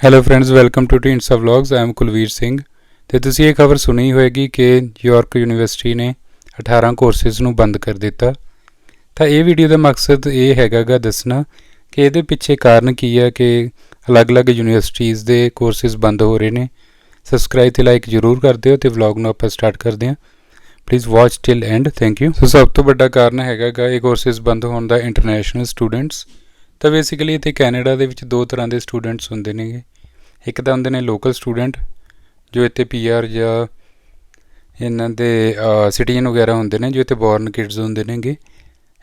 Hello friends welcome to ਟਿੰਸਾ vlogs I am Kulveer Singh ਤੇ ਤੁਸੀਂ ਇਹ ਖਬਰ ਸੁਣੀ ਹੋਵੇਗੀ ਕਿ ਯਾਰਕ ਯੂਨੀਵਰਸਿਟੀ ਨੇ 18 ਕੋਰਸਿਸ ਨੂੰ ਬੰਦ ਕਰ ਦਿੱਤਾ। ਤਾਂ ਇਹ ਵੀਡੀਓ ਦਾ ਮਕਸਦ ਇਹ ਹੈਗਾਗਾ ਦੱਸਣਾ ਕਿ ਇਹਦੇ ਪਿੱਛੇ ਕਾਰਨ ਕੀ ਹੈ ਕਿ ਅਲੱਗ-ਅਲੱਗ ਯੂਨੀਵਰਸਿਟੀਆਂ ਦੇ ਕੋਰਸਿਸ ਬੰਦ ਹੋ ਰਹੇ ਨੇ। ਸਬਸਕ੍ਰਾਈਬ ਤੇ ਲਾਈਕ ਜਰੂਰ ਕਰ ਦਿਓ ਤੇ ਵਲੌਗ ਨੂੰ ਆਪਾਂ ਸਟਾਰਟ ਕਰਦੇ ਹਾਂ। Please watch till end thank you so ਸਭ ਤੋਂ ਵੱਡਾ ਕਾਰਨ ਹੈਗਾਗਾ ਇਹ ਕੋਰਸਿਸ ਬੰਦ ਹੋਣ ਦਾ ਇੰਟਰਨੈਸ਼ਨਲ ਸਟੂਡੈਂਟਸ ਤਾਂ ਬੇਸਿਕਲੀ ਇੱਥੇ ਕੈਨੇਡਾ ਦੇ ਵਿੱਚ ਦੋ ਤਰ੍ਹਾਂ ਦੇ ਸਟੂਡੈਂਟਸ ਹੁੰਦੇ ਨੇਗੇ। ਇੱਕ ਤਾਂ ਹੁੰਦੇ ਨੇ ਲੋਕਲ ਸਟੂਡੈਂਟ ਜੋ ਇੱਥੇ ਪੀਆਰ ਜਾਂ ਇਹਨਾਂ ਦੇ ਸਿਟੀਜ਼ਨ ਵਗੈਰਾ ਹੁੰਦੇ ਨੇ, ਜੋ ਇੱਥੇ ਬੋਰਨ ਕਿਡਸ ਹੁੰਦੇ ਨੇਗੇ।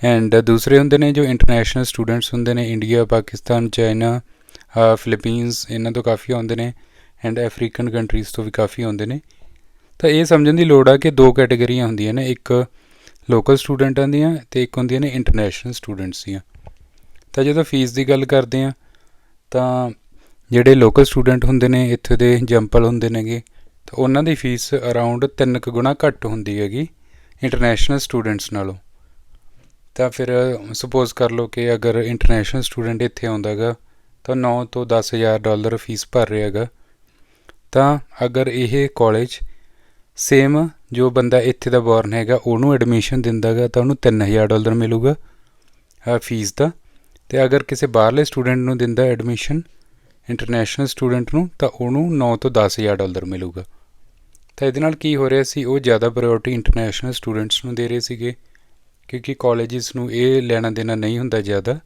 ਐਂਡ ਦੂਸਰੇ ਹੁੰਦੇ ਨੇ ਜੋ ਇੰਟਰਨੈਸ਼ਨਲ ਸਟੂਡੈਂਟਸ ਹੁੰਦੇ ਨੇ ਇੰਡੀਆ ਪਾਕਿਸਤਾਨ ਚਾਈਨਾ ਫਿਲੀਪੀਨਸ ਇਹਨਾਂ ਤੋਂ ਕਾਫੀ ਆਉਂਦੇ ਨੇ ਐਂਡ ਅਫਰੀਕਨ ਕੰਟਰੀਜ਼ ਤੋਂ ਵੀ ਕਾਫੀ ਆਉਂਦੇ ਨੇ। ਤਾਂ ਇਹ ਸਮਝਣ ਦੀ ਲੋੜ ਆ ਕਿ ਦੋ ਕੈਟਾਗਰੀਆਂ ਹੁੰਦੀਆਂ ਨੇ, ਇੱਕ ਲੋਕਲ ਸਟੂਡੈਂਟਾਂ ਦੀਆਂ ਤੇ ਇੱਕ ਹੁੰਦੀਆਂ ਨੇ ਇੰਟਰਨੈਸ਼ਨਲ ਸਟੂਡੈਂਟਸ ਦੀਆਂ। ਤਾਂ ਜਦੋਂ ਫੀਸ ਦੀ ਗੱਲ ਕਰਦੇ ਆ ਤਾਂ ਜਿਹੜੇ ਲੋਕਲ ਸਟੂਡੈਂਟ ਹੁੰਦੇ ਨੇ, ਇੱਥੇ ਦੇ ਜੰਪਲ ਹੁੰਦੇ ਨੇਗੇ, ਤਾਂ ਉਹਨਾਂ ਦੀ ਫੀਸ ਅਰਾਊਂਡ 3 ਕੁ ਗੁਣਾ ਘੱਟ ਹੁੰਦੀ ਹੈਗੀ ਇੰਟਰਨੈਸ਼ਨਲ ਸਟੂਡੈਂਟਸ ਨਾਲੋਂ। ਤਾਂ ਫਿਰ ਸਪੋਜ਼ ਕਰ ਲਓ ਕਿ ਅਗਰ ਇੰਟਰਨੈਸ਼ਨਲ ਸਟੂਡੈਂਟ ਇੱਥੇ ਆਉਂਦਾਗਾ ਤਾਂ 9 ਤੋਂ 10000 ਡਾਲਰ ਫੀਸ ਭਰ ਰਿਹਾ ਹੈਗਾ। ਤਾਂ ਅਗਰ ਇਹ ਕਾਲਜ ਸੇਮ ਜੋ ਬੰਦਾ ਇੱਥੇ ਦਾ ਬੋਰਨ ਹੈਗਾ, ਉਹਨੂੰ ਐਡਮਿਸ਼ਨ ਦਿੰਦਾਗਾ ਤਾਂ ਉਹਨੂੰ 3000 ਡਾਲਰ ਮਿਲੂਗਾ ਫੀਸ ਦਾ। ਤੇ ਅਗਰ ਕਿਸੇ ਬਾਹਰਲੇ ਸਟੂਡੈਂਟ ਨੂੰ ਦਿੰਦਾ ਐਡਮਿਸ਼ਨ ਇੰਟਰਨੈਸ਼ਨਲ ਸਟੂਡੈਂਟ ਨੂੰ, ਤਾਂ ਉਹਨੂੰ 9 ਤੋਂ 10000 ਡਾਲਰ ਮਿਲੂਗਾ। ਤਾਂ ਇਹਦੇ ਨਾਲ ਕੀ ਹੋ ਰਿਹਾ ਸੀ, ਉਹ ਜ਼ਿਆਦਾ ਪ੍ਰਾਇੋਰਟੀ ਇੰਟਰਨੈਸ਼ਨਲ ਸਟੂਡੈਂਟਸ ਨੂੰ ਦੇ ਰਹੇ ਸੀਗੇ, ਕਿਉਂਕਿ ਕਾਲਜਿਸ ਨੂੰ ਇਹ ਲੈਣਾ ਦੇਣਾ ਨਹੀਂ ਹੁੰਦਾ ਜ਼ਿਆਦਾ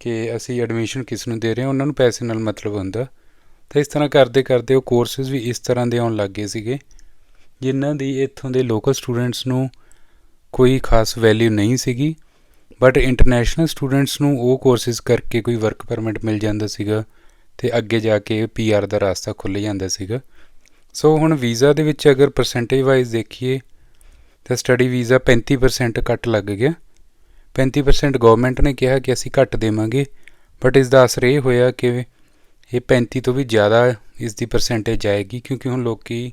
ਕਿ ਅਸੀਂ ਐਡਮਿਸ਼ਨ ਕਿਸ ਨੂੰ ਦੇ ਰਹੇ ਹਾਂ, ਉਹਨਾਂ ਨੂੰ ਪੈਸੇ ਨਾਲ ਮਤਲਬ ਹੁੰਦਾ। ਤਾਂ ਇਸ ਤਰ੍ਹਾਂ ਕਰਦੇ ਕਰਦੇ ਉਹ ਕੋਰਸਸ ਵੀ ਇਸ ਤਰ੍ਹਾਂ ਦੇ ਆਉਣ ਲੱਗ ਗਏ ਸੀਗੇ, ਜਿਨ੍ਹਾਂ ਦੀ ਇੱਥੋਂ ਦੇ ਲੋਕਲ ਸਟੂਡੈਂਟਸ ਨੂੰ ਕੋਈ ਖਾਸ ਵੈਲਿਊ ਨਹੀਂ ਸੀਗੀ ਬਟ ਇੰਟਰਨੈਸ਼ਨਲ ਸਟੂਡੈਂਟਸ ਨੂੰ ਉਹ ਕੋਰਸਿਸ ਕਰਕੇ ਕੋਈ ਵਰਕ ਪਰਮਿਟ ਮਿਲ ਜਾਂਦਾ ਸੀਗਾ। ਤੇ ਅੱਗੇ ਜਾ ਕੇ ਪੀਆਰ ਦਾ ਰਸਤਾ ਖੁੱਲ ਜਾਂਦਾ ਸੀਗਾ। ਸੋ ਹੁਣ ਵੀਜ਼ਾ ਦੇ ਵਿੱਚ ਅਗਰ ਪਰਸੈਂਟੇਜ ਵਾਈਜ਼ ਦੇਖੀਏ, ਤਾਂ ਸਟੱਡੀ ਵੀਜ਼ਾ 35% ਕੱਟ ਲੱਗ ਗਿਆ। 35% ਗਵਰਨਮੈਂਟ ਨੇ ਕਿਹਾ ਕਿ ਅਸੀਂ ਘੱਟ ਦੇਵਾਂਗੇ ਬਟ ਇਸ ਦਾ ਅਸਰ ਇਹ ਹੋਇਆ ਕਿ ਇਹ 35 ਤੋਂ ਵੀ ਜ਼ਿਆਦਾ ਇਸ ਦੀ ਪਰਸੈਂਟੇਜ ਆਏਗੀ, ਕਿਉਂਕਿ ਹੁਣ ਲੋਕੀ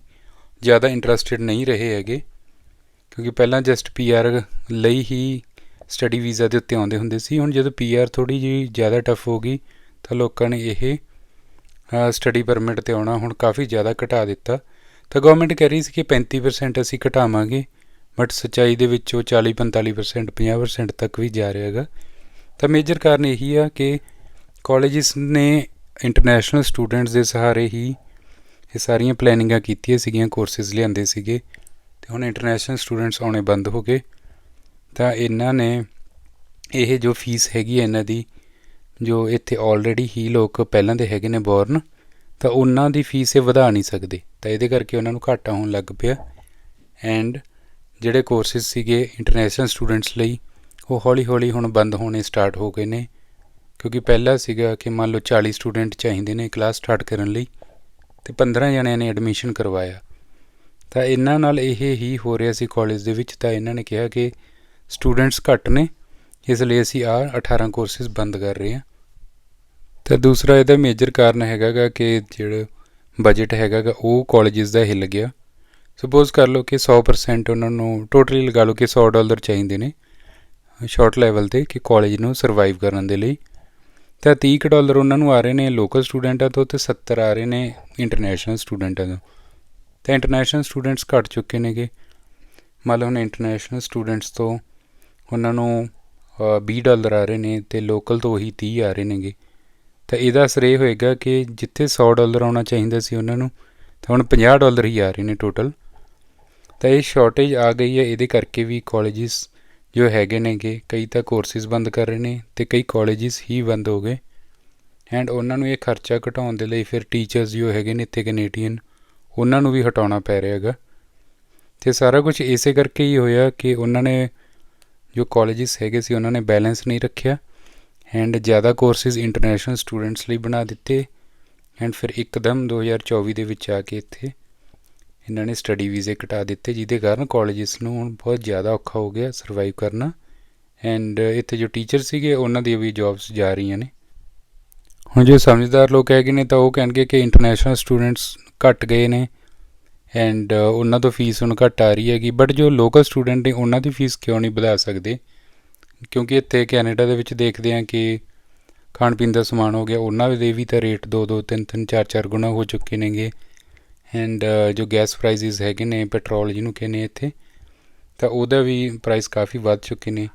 ਜ਼ਿਆਦਾ ਇੰਟਰਸਟਿਡ ਨਹੀਂ ਰਹੇ ਹੈਗੇ। ਕਿਉਂਕਿ ਪਹਿਲਾਂ ਜਸਟ ਪੀਆਰ ਲਈ ਹੀ ਸਟੱਡੀ ਵੀਜ਼ਾ ਦੇ ਉੱਤੇ ਆਉਂਦੇ ਹੁੰਦੇ ਸੀ, ਹੁਣ ਜਦੋਂ ਪੀਆਰ ਥੋੜੀ ਜਿਹੀ ਜ਼ਿਆਦਾ ਟਫ ਹੋ ਗਈ, ਤਾਂ ਲੋਕਾਂ ਨੇ ਇਹ ਸਟੱਡੀ ਪਰਮਿਟ ਤੇ ਆਉਣਾ ਹੁਣ ਕਾਫੀ ਜ਼ਿਆਦਾ ਘਟਾ ਦਿੱਤਾ। ਤਾਂ ਗਵਰਨਮੈਂਟ ਕਹਿ ਰਹੀ ਸੀ ਕਿ 35% ਅਸੀਂ ਘਟਾਵਾਂਗੇ ਬਟ ਸੱਚਾਈ ਦੇ ਵਿੱਚ ਉਹ 40 45% 50% ਤੱਕ ਵੀ ਜਾ ਰਿਹਾ ਹੈਗਾ। ਤਾਂ ਮੇਜਰ ਕਾਰਨ ਇਹੀ ਆ ਕਿ ਕਾਲਜਿਸ ਨੇ ਇੰਟਰਨੈਸ਼ਨਲ ਸਟੂਡੈਂਟਸ ਦੇ ਸਹਾਰੇ ਹੀ ਇਹ ਸਾਰੀਆਂ ਪਲੈਨਿੰਗਾਂ ਕੀਤੀਆਂ ਸੀਗੀਆਂ ਕੋਰਸਿਸ ਲਿਆਂਦੇ ਸੀਗੇ। ਤੇ ਹੁਣ ਇੰਟਰਨੈਸ਼ਨਲ ਸਟੂਡੈਂਟਸ ਆਉਣੇ ਬੰਦ ਹੋ ਗਏ। ਤਾਂ ਇਹਨਾਂ ਨੇ ਇਹ ਜੋ ਫੀਸ ਹੈਗੀ ਹੈ ਇਹਨਾਂ ਦੀ ਜੋ ਇੱਥੇ ਆਲਰੇਡੀ ਹੀ ਲੋਕ ਪਹਿਲਾਂ ਦੇ ਹੈਗੇ ਨੇ ਬੋਰਨ ਤਾਂ ਉਹਨਾਂ ਦੀ ਫੀਸ ਇਹ ਵਧਾ ਨਹੀਂ ਸਕਦੇ। ਤਾਂ ਇਹਦੇ ਕਰਕੇ ਉਹਨਾਂ ਨੂੰ ਘਾਟਾ ਹੋਣ ਲੱਗ ਪਿਆ। ਐਂਡ ਜਿਹੜੇ ਕੋਰਸਿਸ ਸੀਗੇ ਇੰਟਰਨੈਸ਼ਨਲ ਸਟੂਡੈਂਟਸ ਲਈ, ਉਹ ਹੌਲੀ-ਹੌਲੀ ਹੁਣ ਬੰਦ ਹੋਣੇ ਸਟਾਰਟ ਹੋ ਗਏ ਨੇ। ਕਿਉਂਕਿ ਪਹਿਲਾਂ ਸੀਗਾ ਕਿ ਮੰਨ ਲਓ 40 ਸਟੂਡੈਂਟ ਚਾਹੀਦੇ ਨੇ ਕਲਾਸ ਸਟਾਰਟ ਕਰਨ ਲਈ, ਤੇ 15 ਜਣਿਆਂ ਨੇ ਐਡਮਿਸ਼ਨ ਕਰਵਾਇਆ। ਤਾਂ ਇਹਨਾਂ ਨਾਲ ਇਹ ਹੀ ਹੋ ਰਿਹਾ ਸੀ ਕਾਲਜ ਦੇ ਵਿੱਚ, ਤਾਂ ਇਹਨਾਂ ਨੇ ਕਿਹਾ ਕਿ ਸਟੂਡੈਂਟਸ ਘੱਟ ਨੇ, ਇਸ ਲਈ ਅਸੀਂ ਆ 18 ਕੋਰਸਿਸ ਬੰਦ ਕਰ ਰਹੇ ਹਾਂ। ਤੇ ਦੂਸਰਾ ਇਹਦਾ ਮੇਜਰ ਕਾਰਨ ਹੈਗਾਗਾ ਕਿ ਜਿਹੜਾ ਬਜਟ ਹੈਗਾਗਾ, ਉਹ ਕਾਲਜਸ ਦਾ ਹਿੱਲ ਗਿਆ। ਸਪੋਜ਼ ਕਰ ਲਓ ਕਿ 100% ਉਹਨਾਂ ਨੂੰ ਟੋਟਲੀ ਲਗਾ ਲਓ ਕਿ 100 ਡਾਲਰ ਚਾਹੀਦੇ ਨੇ ਸ਼ਾਰਟ ਲੈਵਲ ਤੇ ਕਿ ਕਾਲਜ ਨੂੰ ਸਰਵਾਈਵ ਕਰਨ ਦੇ ਲਈ। ਤਾਂ 30 ਡਾਲਰ ਉਹਨਾਂ ਨੂੰ ਆ ਰਹੇ ਨੇ ਲੋਕਲ ਸਟੂਡੈਂਟਾਂ ਤੋਂ ਤੇ 70 ਆ ਰਹੇ ਨੇ ਇੰਟਰਨੈਸ਼ਨਲ ਸਟੂਡੈਂਟਾਂ ਤੋਂ। ਤਾਂ ਇੰਟਰਨੈਸ਼ਨਲ ਸਟੂਡੈਂਟਸ ਘਟ ਚੁੱਕੇ ਨੇਗੇ। ਮੰਨ ਲਓ ਹੁਣ ਇੰਟਰਨੈਸ਼ਨਲ ਸਟੂਡੈਂਟਸ ਤੋਂ ਉਹਨਾਂ ਨੂੰ 20 ਡਾਲਰ ਆ ਰਹੇ ਨੇ ਤੇ ਲੋਕਲ ਤੋਂ ਉਹੀ 30 ਆ ਰਹੇ ਨੇਗੇ। ਤਾਂ ਇਹਦਾ ਅਸਰ ਇਹ ਹੋਏਗਾ ਕਿ ਜਿੱਥੇ 100 ਡਾਲਰ ਆਉਣਾ ਚਾਹੀਦਾ ਸੀ ਉਹਨਾਂ ਨੂੰ, ਤਾਂ ਹੁਣ 50 ਡਾਲਰ ਹੀ ਆ ਰਹੇ ਨੇ ਟੋਟਲ ਤਾਂ ਇਹ ਸ਼ਾਰਟੇਜ ਆ ਗਈ ਹੈ, ਇਹਦੇ ਕਰਕੇ ਵੀ ਕਾਲਜਿਸ ਜੋ ਹੈਗੇ ਨੇਗੇ, ਕਈ ਤਾਂ ਕੋਰਸਿਸ ਬੰਦ ਕਰ ਰਹੇ ਨੇ ਤੇ ਕਈ ਕਾਲਜਿਸ ਹੀ ਬੰਦ ਹੋ ਗਏ। ਐਂਡ ਉਹਨਾਂ ਨੂੰ ਇਹ ਖਰਚਾ ਘਟਾਉਣ ਦੇ ਲਈ ਫਿਰ ਟੀਚਰਸ ਜੋ ਹੈਗੇ ਨੇ ਇੱਥੇ ਕੈਨੇਡੀਅਨ ਉਹਨਾਂ ਨੂੰ ਵੀ ਹਟਾਉਣਾ ਪੈ ਰਿਹਾ ਹੈਗਾ। ਤੇ ਸਾਰਾ ਕੁਝ ਇਸੇ ਕਰਕੇ ਹੀ ਹੋਇਆ ਕਿ ਉਹਨਾਂ ਨੇ ਜੋ ਕਾਲਜਿਸ ਹੈਗੇ ਸੀ, ਉਹਨਾਂ ਨੇ ਬੈਲੈਂਸ ਨਹੀਂ ਰੱਖਿਆ। ਐਂਡ ਜ਼ਿਆਦਾ ਕੋਰਸਿਸ ਇੰਟਰਨੈਸ਼ਨਲ ਸਟੂਡੈਂਟਸ ਲਈ ਬਣਾ ਦਿੱਤੇ। ਐਂਡ ਫਿਰ ਇੱਕਦਮ 2024 ਦੇ ਵਿੱਚ ਆ ਕੇ ਇੱਥੇ ਇਹਨਾਂ ਨੇ ਸਟੱਡੀ ਵੀਜ਼ੇ ਘਟਾ ਦਿੱਤੇ, ਜਿਹਦੇ ਕਾਰਨ ਕਾਲਜਿਸ ਨੂੰ ਹੁਣ ਬਹੁਤ ਜ਼ਿਆਦਾ ਔਖਾ ਹੋ ਗਿਆ ਸਰਵਾਈਵ ਕਰਨਾ। ਐਂਡ ਇੱਥੇ ਜੋ ਟੀਚਰ ਸੀਗੇ, ਉਹਨਾਂ ਦੀ ਵੀ ਜੌਬਸ ਜਾ ਰਹੀਆਂ ਨੇ। ਹੁਣ ਜੋ ਸਮਝਦਾਰ ਲੋਕ ਹੈਗੇ ਨੇ, ਤਾਂ ਉਹ ਕਹਿਣਗੇ ਕਿ ਇੰਟਰਨੈਸ਼ਨਲ ਸਟੂਡੈਂਟਸ ਘਟ ਗਏ ਨੇ। ਐਂਡ ਉਹਨਾਂ ਤੋਂ ਫੀਸ ਹੁਣ ਘਟ ਆ ਰਹੀ ਹੈਗੀ। ਬਟ ਜੋ ਲੋਕਲ ਸਟੂਡੈਂਟ ਨੇ, ਉਹਨਾਂ ਦੀ ਫੀਸ ਕਿਉਂ ਨਹੀਂ ਵਧਾ ਸਕਦੇ? ਕਿਉਂਕਿ ਇੱਥੇ ਕੈਨੇਡਾ ਦੇ ਵਿੱਚ ਦੇਖਦੇ ਹਾਂ ਕਿ ਖਾਣ ਪੀਣ ਦਾ ਸਮਾਨ ਹੋ ਗਿਆ, ਉਹਨਾਂ ਦੇ ਵੀ ਤਾਂ ਰੇਟ 2 2 3 3 4 4 ਗੁਣਾ ਹੋ ਚੁੱਕੇ ਨੇਗੇ। ਐਂਡ ਜੋ ਗੈਸ ਪ੍ਰਾਈਸਿਸ ਹੈਗੇ ਨੇ ਪੈਟਰੋਲ ਜਿਹਨੂੰ ਕਹਿੰਦੇ ਇੱਥੇ, ਤਾਂ ਉਹਦਾ ਵੀ ਪ੍ਰਾਈਸ ਕਾਫੀ ਵੱਧ ਚੁੱਕੇ ਨੇ।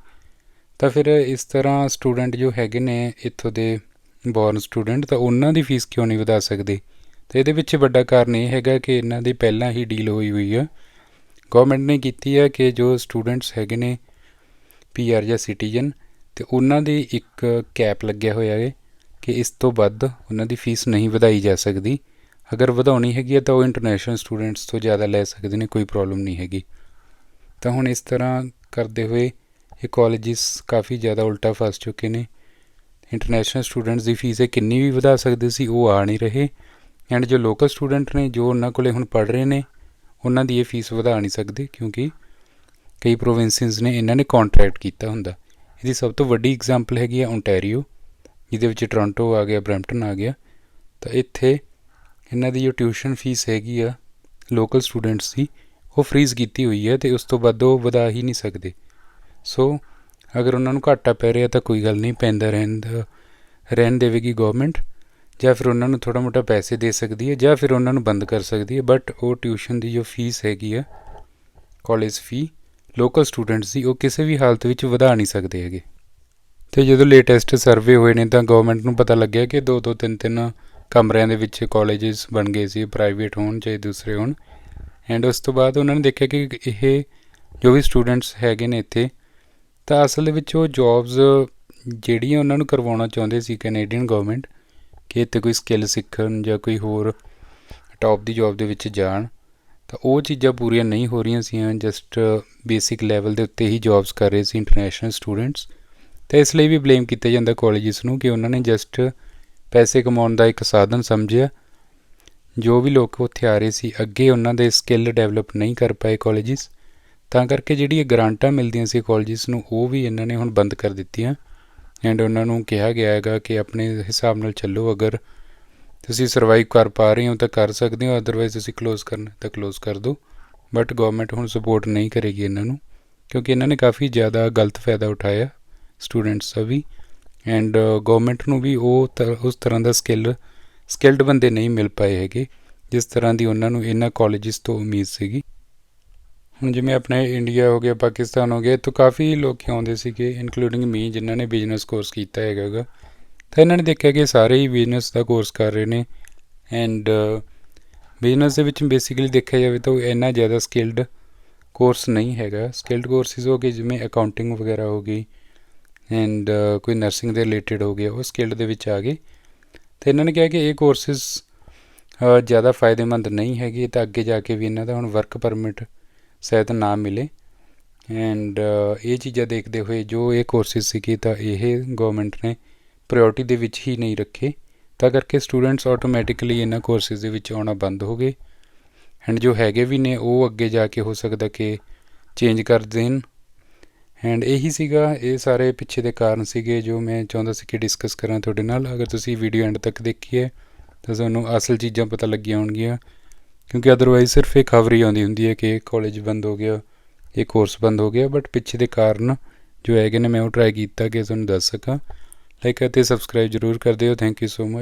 ਤਾਂ ਫਿਰ ਇਸ ਤਰ੍ਹਾਂ ਸਟੂਡੈਂਟ ਜੋ ਹੈਗੇ ਨੇ, ਇੱਥੋਂ ਦੇ ਬੋਰਨ ਸਟੂਡੈਂਟ ਤਾਂ ਉਹਨਾਂ ਦੀ ਫੀਸ ਕਿਉਂ ਨਹੀਂ ਵਧਾ ਸਕਦੇ? ਤੇ ਇਹਦੇ ਵਿੱਚ ਵੱਡਾ ਕਾਰਨ ਇਹ ਹੈਗਾ ਕਿ ਇਹਨਾਂ ਦੀ ਪਹਿਲਾਂ ਹੀ ਡੀਲ ਹੋਈ ਹੋਈ ਆ। ਗਵਰਨਮੈਂਟ ਨੇ ਕੀਤੀ ਆ ਕਿ ਜੋ ਸਟੂਡੈਂਟਸ ਹੈਗੇ ਨੇ ਪੀਆਰ ਜਾਂ ਸਿਟੀਜ਼ਨ ਤੇ ਉਹਨਾਂ ਦੀ ਇੱਕ ਕੈਪ ਲੱਗਿਆ ਹੋਇਆ ਹੈ ਕਿ ਇਸ ਤੋਂ ਵੱਧ ਉਹਨਾਂ ਦੀ ਫੀਸ ਨਹੀਂ ਵਧਾਈ ਜਾ ਸਕਦੀ। ਅਗਰ ਵਧਾਉਣੀ ਹੈਗੀ ਹੈ ਤਾਂ ਉਹ ਇੰਟਰਨੈਸ਼ਨਲ ਸਟੂਡੈਂਟਸ ਤੋਂ ਜ਼ਿਆਦਾ ਲੈ ਸਕਦੇ ਨੇ, ਕੋਈ ਪ੍ਰੋਬਲਮ ਨਹੀਂ ਹੈਗੀ। ਤਾਂ ਹੁਣ ਇਸ ਤਰ੍ਹਾਂ ਕਰਦੇ ਹੋਏ ਇਹ ਕਾਲਜਿਸ ਕਾਫੀ ਜ਼ਿਆਦਾ ਉਲਟਾ ਫਸ ਚੁੱਕੇ ਨੇ। ਇੰਟਰਨੈਸ਼ਨਲ ਸਟੂਡੈਂਟਸ ਦੀ ਫੀਸ ਇਹ ਕਿੰਨੀ ਵੀ ਵਧਾ ਸਕਦੇ ਸੀ, ਉਹ ਆ ਨਹੀਂ ਰਹੇ। ਐਂਡ ਜੋ ਲੋਕਲ ਸਟੂਡੈਂਟ ਨੇ, ਜੋ ਉਹਨਾਂ ਕੋਲੇ ਹੁਣ ਪੜ ਰਹੇ ਨੇ, ਉਹਨਾਂ ਦੀ ਇਹ ਫੀਸ ਵਧਾ ਨਹੀਂ ਸਕਦੇ ਕਿਉਂਕਿ ਕਈ ਪ੍ਰੋਵਿੰਸਿਸ ਨੇ ਇਹਨਾਂ ਨੇ ਕੰਟਰੈਕਟ ਕੀਤਾ ਹੁੰਦਾ। ਇਹਦੀ ਸਭ ਤੋਂ ਵੱਡੀ ਐਗਜ਼ਾਮਪਲ ਹੈਗੀ ਹੈ ਓਨਟਾਰੀਓ ਜਿਹਦੇ ਵਿੱਚ ਟੋਰਾਂਟੋ ਆ ਗਿਆ ਬਰੈਂਪਟਨ ਆ ਗਿਆ। ਤਾਂ ਇੱਥੇ ਇਹਨਾਂ ਦੀ ਜੋ ਟਿਊਸ਼ਨ ਫੀਸ ਹੈਗੀ ਆ ਲੋਕਲ ਸਟੂਡੈਂਟਸ ਦੀ, ਉਹ ਫ੍ਰੀਜ਼ ਕੀਤੀ ਹੋਈ ਹੈ ਤੇ ਉਸ ਤੋਂ ਵੱਧ ਉਹ ਵਧਾ ਹੀ ਨਹੀਂ ਸਕਦੇ। ਸੋ ਅਗਰ ਉਹਨਾਂ ਨੂੰ ਘਾਟਾ ਪੈ ਰਿਹਾ ਤਾਂ ਕੋਈ ਗੱਲ ਨਹੀਂ, ਪੈਂਦਾ ਰਹਿਣ ਦਾ, ਰਹਿਣ ਦੇਵੇਗੀ ਗਵਰਨਮੈਂਟ ਜਾਂ ਫਿਰ ਉਹਨਾਂ ਨੂੰ ਥੋੜਾ ਮੋਟਾ ਪੈਸੇ ਦੇ ਸਕਦੀ ਹੈ ਜਾਂ ਫਿਰ ਉਹਨਾਂ ਨੂੰ ਬੰਦ ਕਰ ਸਕਦੀ ਹੈ ਬਟ ਉਹ ਟਿਊਸ਼ਨ ਦੀ ਜੋ ਫੀਸ ਹੈਗੀ ਆ ਕਾਲਜ ਫੀ ਲੋਕਲ ਸਟੂਡੈਂਟ ਸੀ, ਉਹ ਕਿਸੇ ਵੀ ਹਾਲਤ ਵਿੱਚ ਵਧਾ ਨਹੀਂ ਸਕਦੇ ਹੈਗੇ। ਤੇ ਜਦੋਂ ਲੇਟੈਸਟ ਸਰਵੇ ਹੋਏ ਨੇ, ਤਾਂ ਗਵਰਨਮੈਂਟ ਨੂੰ ਪਤਾ ਲੱਗਿਆ ਕਿ ਦੋ ਦੋ ਤਿੰਨ ਤਿੰਨ ਕਮਰਿਆਂ ਦੇ ਵਿੱਚ ਕਾਲਜਸ ਬਣ ਗਏ ਸੀ ਪ੍ਰਾਈਵੇਟ ਹੋਣ ਚਾਹੇ ਦੂਸਰੇ ਹੋਣ। ਐਂਡ ਉਸ ਤੋਂ ਬਾਅਦ ਉਹਨਾਂ ਨੇ ਦੇਖਿਆ ਕਿ ਇਹ ਜੋ ਵੀ ਸਟੂਡੈਂਟਸ ਹੈਗੇ ਨੇ ਇੱਥੇ, ਤਾਂ ਅਸਲ ਦੇ ਵਿੱਚ ਉਹ ਜੌਬਸ ਜਿਹੜੀਆਂ ਉਹਨਾਂ ਨੂੰ ਕਰਵਾਉਣਾ ਚਾਹੁੰਦੇ ਸੀ ਕੈਨੇਡੀਅਨ ਗਵਰਨਮੈਂਟ ਕਿ ਇੱਥੇ ਕੋਈ ਸਕਿੱਲ ਸਿੱਖਣ ਜਾਂ ਕੋਈ ਹੋਰ ਟੌਪ ਦੀ ਜੌਬ ਦੇ ਵਿੱਚ ਜਾਣ। ਤਾਂ ਉਹ ਚੀਜ਼ਾਂ ਪੂਰੀਆਂ ਨਹੀਂ ਹੋ ਰਹੀਆਂ ਸੀਆਂ ਜਸਟ ਬੇਸਿਕ ਲੈਵਲ ਦੇ ਉੱਤੇ ਹੀ ਜੌਬਸ ਕਰ ਰਹੇ ਸੀ ਇੰਟਰਨੈਸ਼ਨਲ ਸਟੂਡੈਂਟਸ ਤੇ ਇਸ ਲਈ ਵੀ ਬਲੇਮ ਕੀਤਾ ਜਾਂਦਾ ਕਾਲਜਸ ਨੂੰ ਕਿ ਉਹਨਾਂ ਨੇ ਜਸਟ ਪੈਸੇ ਕਮਾਉਣ ਦਾ ਇੱਕ ਸਾਧਨ ਸਮਝਿਆ। ਜੋ ਵੀ ਲੋਕ ਉੱਥੇ ਆ ਰਹੇ ਸੀ, ਅੱਗੇ ਉਹਨਾਂ ਦੇ ਸਕਿੱਲ ਡਿਵੈਲਪ ਨਹੀਂ ਕਰ ਪਾਏ ਕਾਲਜਸ ਤਾਂ ਕਰਕੇ ਜਿਹੜੀ ਗ੍ਰਾਂਟਾਂ ਮਿਲਦੀਆਂ ਸੀ ਕਾਲਜਸ ਨੂੰ, ਉਹ ਵੀ ਇਹਨਾਂ ਨੇ ਹੁਣ ਬੰਦ ਕਰ ਦਿੱਤੀਆਂ। ਐਂਡ ਉਹਨਾਂ ਨੂੰ ਕਿਹਾ ਗਿਆ ਹੈਗਾ ਕਿ ਆਪਣੇ ਹਿਸਾਬ ਨਾਲ ਚੱਲੋ, ਅਗਰ ਤੁਸੀਂ ਸਰਵਾਈਵ ਕਰ ਪਾ ਰਹੇ ਹੋ ਤਾਂ ਕਰ ਸਕਦੇ ਹੋ ਅਦਰਵਾਈਜ਼ ਤੁਸੀਂ ਕਲੋਜ਼ ਕਰਨਾ, ਤਾਂ ਕਲੋਜ਼ ਕਰ ਦਿਓ। ਬਟ ਗਵਰਨਮੈਂਟ ਹੁਣ ਸਪੋਰਟ ਨਹੀਂ ਕਰੇਗੀ ਇਹਨਾਂ ਨੂੰ, ਕਿਉਂਕਿ ਇਹਨਾਂ ਨੇ ਕਾਫੀ ਜ਼ਿਆਦਾ ਗਲਤ ਫਾਇਦਾ ਉਠਾਇਆ ਸਟੂਡੈਂਟਸ ਦਾ ਵੀ। ਐਂਡ ਗਵਰਨਮੈਂਟ ਨੂੰ ਵੀ ਉਹ ਉਸ ਤਰ੍ਹਾਂ ਦਾ ਸਕਿੱਲ ਸਕਿਲਡ ਬੰਦੇ ਨਹੀਂ ਮਿਲ ਪਾਏ ਹੈਗੇ, ਜਿਸ ਤਰ੍ਹਾਂ ਦੀ ਉਹਨਾਂ ਨੂੰ ਇਹਨਾਂ ਕਾਲਜਸ ਤੋਂ ਉਮੀਦ ਸੀਗੀ। ਹੁਣ ਜਿਵੇਂ ਆਪਣੇ ਇੰਡੀਆ ਹੋ ਗਿਆ, ਪਾਕਿਸਤਾਨ ਹੋ ਗਿਆ ਤੋਂ ਕਾਫੀ ਲੋਕ ਆਉਂਦੇ ਸੀਗੇ ਇਨਕਲੂਡਿੰਗ ਮੀ ਜਿਨ੍ਹਾਂ ਨੇ ਬਿਜ਼ਨਸ ਕੋਰਸ ਕੀਤਾ ਹੈਗਾਗਾ ਤਾਂ ਇਹਨਾਂ ਨੇ ਦੇਖਿਆ ਕਿ ਸਾਰੇ ਹੀ ਬਿਜ਼ਨਸ ਦਾ ਕੋਰਸ ਕਰ ਰਹੇ ਨੇ ਐਂਡ ਬਿਜ਼ਨਸ ਦੇ ਵਿੱਚ ਬੇਸਿਕਲੀ ਦੇਖਿਆ ਜਾਵੇ ਤਾਂ ਇੰਨਾ ਜ਼ਿਆਦਾ ਸਕਿਲਡ ਕੋਰਸ ਨਹੀਂ ਹੈਗਾ। ਸਕਿਲਡ ਕੋਰਸਿਸ ਹੋ ਗਏ ਜਿਵੇਂ ਅਕਾਊਂਟਿੰਗ ਵਗੈਰਾ ਹੋ ਗਈ ਐਂਡ ਕੋਈ ਨਰਸਿੰਗ ਦੇ ਰਿਲੇਟਡ ਹੋ ਗਿਆ, ਉਹ ਸਕਿਲਡ ਦੇ ਵਿੱਚ ਆ ਗਏ। ਤੇ ਇਹਨਾਂ ਨੇ ਕਿਹਾ ਕਿ ਇਹ ਕੋਰਸਿਸ ਜ਼ਿਆਦਾ ਫਾਇਦੇਮੰਦ ਨਹੀਂ ਹੈਗੇ, ਤਾਂ ਅੱਗੇ ਜਾ ਕੇ ਵੀ ਇਹਨਾਂ ਦਾ ਹੁਣ ਵਰਕ ਪਰਮਿਟ ਸ਼ਾਇਦ ਨਾ ਮਿਲੇ। ਐਂਡ ਇਹ ਚੀਜ਼ਾਂ ਦੇਖਦੇ ਹੋਏ ਜੋ ਇਹ ਕੋਰਸਿਸ ਸੀਗੇ ਤਾਂ ਇਹ ਗਵਰਨਮੈਂਟ ਨੇ ਪ੍ਰਾਇੋਰਟੀ ਦੇ ਵਿੱਚ ਹੀ ਨਹੀਂ ਰੱਖੇ। ਤਾਂ ਕਰਕੇ ਸਟੂਡੈਂਟਸ ਆਟੋਮੈਟਿਕਲੀ ਇਹਨਾਂ ਕੋਰਸਿਸ ਦੇ ਵਿੱਚ ਆਉਣਾ ਬੰਦ ਹੋ ਗਏ। ਐਂਡ ਜੋ ਹੈਗੇ ਵੀ ਨੇ, ਉਹ ਅੱਗੇ ਜਾ ਕੇ ਹੋ ਸਕਦਾ ਕਿ ਚੇਂਜ ਕਰ ਦੇਣ। ਐਂਡ ਇਹੀ ਸੀਗਾ, ਇਹ ਸਾਰੇ ਪਿੱਛੇ ਦੇ ਕਾਰਨ ਸੀਗੇ ਜੋ ਮੈਂ ਚਾਹੁੰਦਾ ਸੀ ਕਿ ਡਿਸਕਸ ਕਰਾਂ ਤੁਹਾਡੇ ਨਾਲ। ਅਗਰ ਤੁਸੀਂ ਵੀਡੀਓ ਐਂਡ ਤੱਕ ਦੇਖੀ ਹੈ, ਤਾਂ ਤੁਹਾਨੂੰ ਅਸਲ ਚੀਜ਼ਾਂ ਪਤਾ ਲੱਗੀਆਂ ਹੋਣਗੀਆਂ। ਕਿਉਂਕਿ ਅਦਰਵਾਈਜ਼ ਸਿਰਫ ਇੱਕ ਖਬਰ ਹੀ ਆਉਂਦੀ ਹੁੰਦੀ ਹੈ ਕਿ ਕਾਲਜ ਬੰਦ ਹੋ ਗਿਆ, ਇਹ ਕੋਰਸ ਬੰਦ ਹੋ ਗਿਆ। ਬਟ ਪਿੱਛੇ ਦੇ ਕਾਰਨ ਜੋ ਹੈਗੇ ਨੇ, ਮੈਂ ਉਹ ਟਰਾਈ ਕੀਤਾ ਕਿ ਤੁਹਾਨੂੰ ਦੱਸ ਸਕਾਂ। ਲਾਈਕ ਅਤੇ ਸਬਸਕ੍ਰਾਈਬ ਜ਼ਰੂਰ ਕਰ ਦਿਓ। Thank you so much